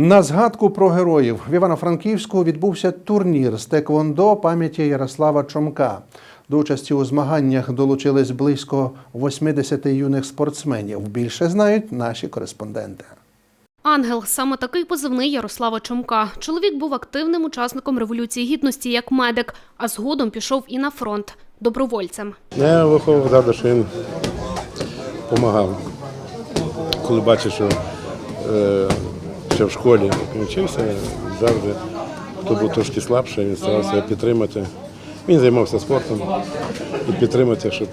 На згадку про героїв в Івано-Франківську відбувся турнір з теквондо пам'яті Ярослава Чомка. До участі у змаганнях долучились близько 80 юних спортсменів. Більше знають наші кореспонденти. Ангел саме такий позивний Ярослава Чомка. Чоловік був активним учасником революції гідності як медик, а згодом пішов і на фронт добровольцем. Я виховував завжди, що він допомагав. Коли бачив, що е, ще в школі вчився, завжди хто був трошки слабший, він старався підтримати. Він займався спортом і підтримати, щоб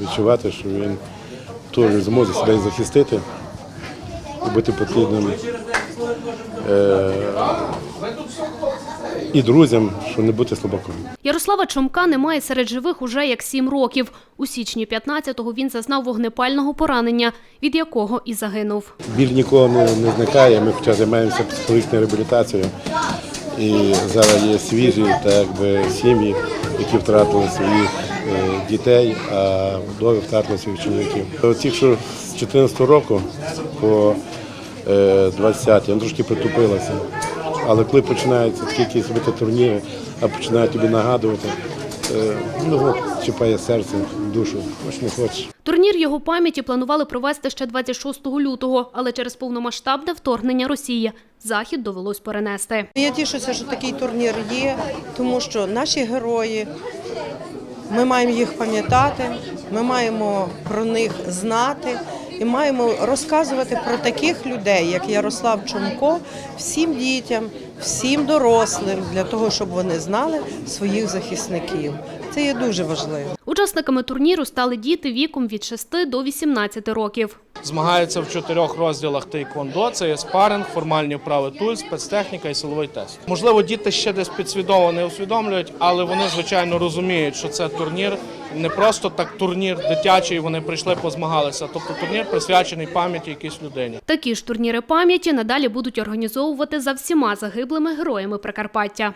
відчувати, що він теж зможе себе захистити і бути потрібним е, і друзям, щоб не бути слабаком. Ярослава Чомка немає серед живих уже як сім років. У січні 15-го він зазнав вогнепального поранення, від якого і загинув. Біль нікого не, не зникає. Ми хоча займаємося психологічною реабілітацією. І зараз є свіжі так якби, сім'ї, які втратили своїх е, дітей, а вдові втратили своїх чоловіків. Оці, що з 14 року по е, 20 вони трошки притупилися. Але коли починаються такі якісь робити турніри, а починають тобі нагадувати, е, ну, чіпає серце, душу, хоч не хочеш. Турнір його пам'яті планували провести ще 26 лютого, але через повномасштабне вторгнення Росії захід довелось перенести. Я тішуся, що такий турнір є, тому що наші герої, ми маємо їх пам'ятати, ми маємо про них знати і маємо розказувати про таких людей, як Ярослав Чумко, всім дітям, всім дорослим, для того, щоб вони знали своїх захисників. Це є дуже важливо. Учасниками турніру стали діти віком від 6 до 18 років. Змагаються в чотирьох розділах тейквондо. Це є спаринг, формальні вправи туль, спецтехніка і силовий тест. Можливо, діти ще десь підсвідомо не усвідомлюють, але вони звичайно розуміють, що це турнір не просто так турнір дитячий. Вони прийшли, позмагалися. Тобто турнір присвячений пам'яті якійсь людині. Такі ж турніри пам'яті надалі будуть організовувати за всіма загиблими героями Прикарпаття.